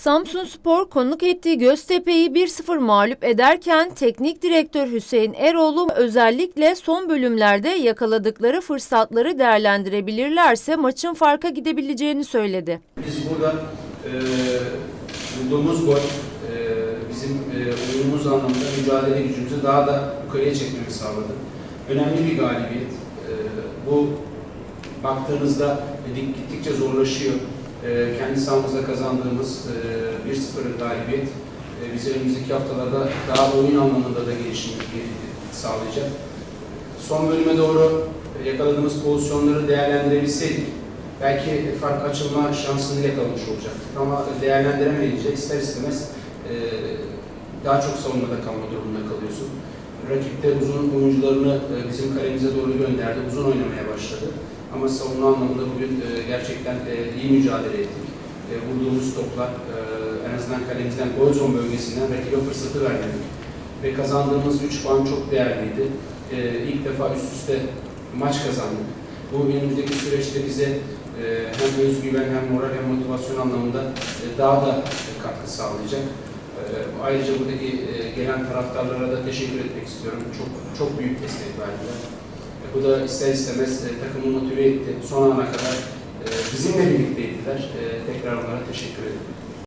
Samsun Spor konuk ettiği Göztepe'yi 1-0 mağlup ederken teknik direktör Hüseyin Eroğlu özellikle son bölümlerde yakaladıkları fırsatları değerlendirebilirlerse maçın farka gidebileceğini söyledi. Biz burada e, bulduğumuz gol e, bizim e, oyunumuz anlamında mücadele gücümüzü daha da yukarıya çekmemizi sağladı. Önemli bir galibiyet. E, bu baktığınızda lig gittikçe zorlaşıyor. E, kendi sahamızda kazandığımız e, 1-0 galibiyet e, bize önümüzdeki haftalarda daha oyun anlamında da gelişim sağlayacak. Son bölüme doğru yakaladığımız pozisyonları değerlendirebilseydik belki fark açılma şansını yakalamış olacaktık. Ama değerlendiremeyince ister istemez e, daha çok savunmada kalma durumunda kalıyorsun. Rakip de uzun oyuncularını e, bizim kalemize doğru gönderdi, uzun oynamaya başladı. Ama savunma anlamında bugün e, gerçekten e, iyi mücadele ettik. Vurduğumuz toplar en azından kalemizden gol zone bölgesinden rakibe fırsatı vermedik. Ve kazandığımız 3 puan çok değerliydi. E, ilk defa üst üste maç kazandık. Bu önümüzdeki süreçte bize hem özgüven hem moral hem motivasyon anlamında daha da katkı sağlayacak. E, Ayrıca buradaki e, gelen taraftarlara da teşekkür etmek istiyorum. Çok çok büyük destek verdiler. E, Bu da ister istemez e, takımı motive etti. Son ana kadar bizimle birlikteydiler. Tekrar onlara teşekkür ederim.